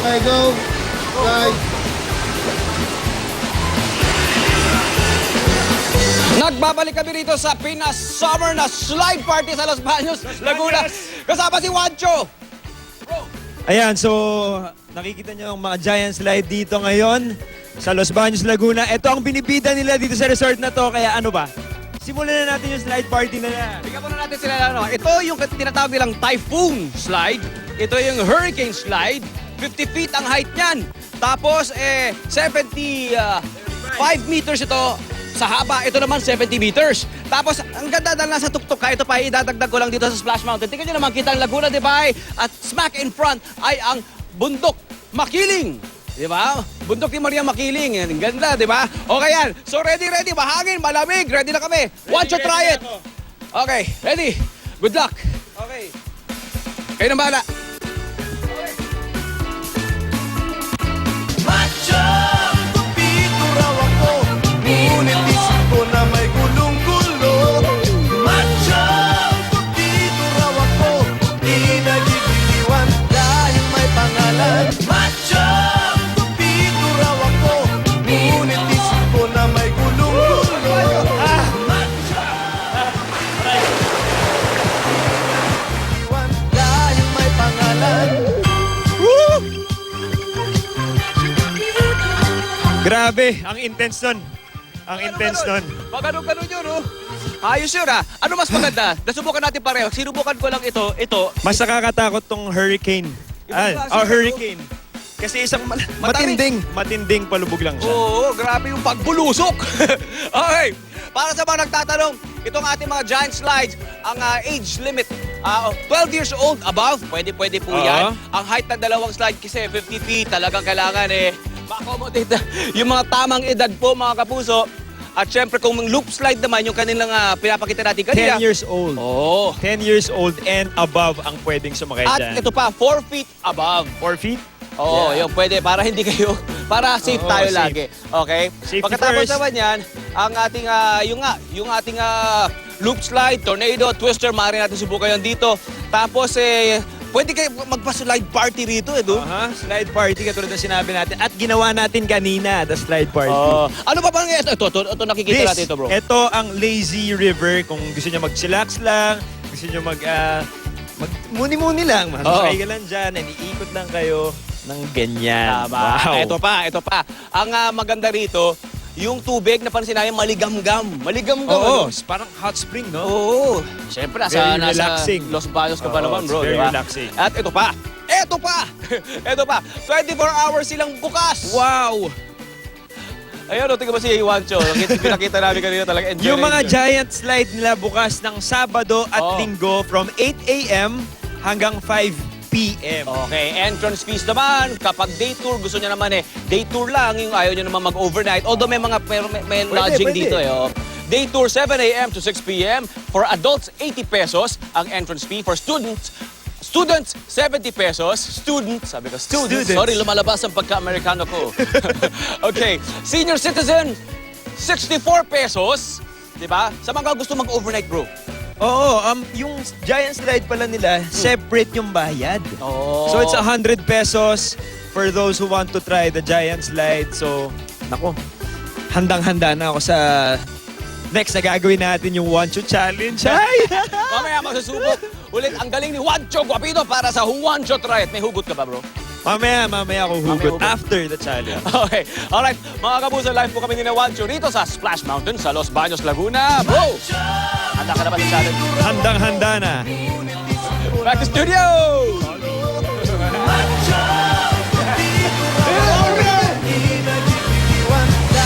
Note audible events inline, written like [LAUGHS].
Okay, go. Guys. Nagbabalik kami rito sa Pinas Summer na Slide Party sa Los Baños, Laguna. Kasama si Wancho. Ayan, so nakikita nyo ang mga giant slide dito ngayon sa Los Baños, Laguna. Ito ang binibida nila dito sa resort na to. Kaya ano ba? Simulan na natin yung slide party na yan. Bigyan muna natin sila ano. Ito yung tinatawag nilang typhoon slide. Ito yung hurricane slide. 50 feet ang height niyan. Tapos eh 70 ah, 5 meters ito sa haba. Ito naman 70 meters. Tapos ang ganda dahil nasa tuktok ka. Ito pa idadagdag ko lang dito sa Splash Mountain. Tingnan nyo naman kita ang Laguna de Bay at smack in front ay ang bundok Makiling. Di ba? Bundok ni Maria Makiling. Ang ganda, di ba? Okay yan. So ready, ready. Mahangin, malamig. Ready na kami. Want to ready try it? ako. Okay, ready. Good luck. Okay. Kayo na bahala. Grabe, ang intense nun. Ang intense nun. Pag ganun-ganun yun, oh. Ayos yun, ah. Ano mas maganda? Nasubukan natin pareho. Sinubukan ko lang ito. Ito. Mas nakakatakot tong hurricane. Ah, oh, hurricane. Kasi isang mal- matinding, matinding palubog lang siya. Oo, grabe yung pagbulusok. [LAUGHS] okay. Para sa mga nagtatanong, itong ating mga giant slides, ang ah, age limit, ah, 12 years old above, pwede pwede po Oo. yan. Ang height ng dalawang slide kasi 50 feet, talagang kailangan eh, ma-accommodate yung mga tamang edad po mga kapuso. At syempre kung loop slide naman, yung kanilang ah, pinapakita natin kanina. 10 years old. Oo. 10 years old and above ang pwedeng sumakay At dyan. ito pa, 4 feet above. 4 feet? Oo, Yeah. yung pwede para hindi kayo para safe Oo, tayo safe. lagi. Okay? Safety Pagkatapos first. naman yan, ang ating ah, yung nga, yung ating ah, loop slide, tornado, twister, maaari natin subukan yan dito. Tapos eh pwede kayo magpa-slide party rito eh, do? Aha, slide party katulad ng sinabi natin. At ginawa natin kanina, the slide party. Oo. ano pa bang ito? Ito, ito, ito nakikita natin ito, bro. ito ang lazy river. Kung gusto niyo mag-chillax lang, gusto niyo mag, ah, mag muni-muni lang. Masakay ka lang dyan, and iikot lang kayo ng ganyan. Tama. Wow. Ito pa, ito pa. Ang ah, maganda rito, yung tubig na pansin namin maligam-gam. Maligam-gam. Oo, ano? parang hot spring, no? Oo. Siyempre, nasa, Very nasa relaxing. Los Baños ka pa Oo, naman, it's bro. very di ba? relaxing. At ito pa. Ito pa. [LAUGHS] ito pa. 24 hours silang bukas. Wow! Ayun, o, tingnan mo si Iwancho. Nakita, [LAUGHS] pinakita namin kanina talaga. Enjoy Yung na mga enjoy. giant slide nila bukas ng Sabado at Oo. Linggo from 8 a.m. hanggang 5 p.m. Okay, entrance fees naman. Kapag day tour, gusto niya naman eh, day tour lang, yung ayaw niya naman mag-overnight. Although may mga may, may, Pwede, lodging pwede. dito eh. oh. Day tour 7 a.m. to 6 p.m. For adults, 80 pesos ang entrance fee. For students, Students, 70 pesos. Students, sabi ko, students. Students. Sorry, lumalabas ang pagka-Amerikano ko. [LAUGHS] okay. Senior citizen, 64 pesos. Diba? Sa mga gusto mag-overnight, bro. Oo, um, yung giant slide pala nila, separate yung bayad. Oh. So it's 100 pesos for those who want to try the giant slide. So, nako, handang-handa na ako sa next na gagawin natin yung one to challenge. Ay! [LAUGHS] Mamaya masusubok ulit ang galing ni Juancho Guapito para sa Juancho It. May hugot ka ba, bro? mamaya, mamaya ako hugot hugot. after the challenge. Okay. Alright. Mga kabusa, live po kami ni Juancho rito sa Splash Mountain sa Los Baños, Laguna. Bro! Handa ka na ba sa challenge? Handang-handa na. Back to studio!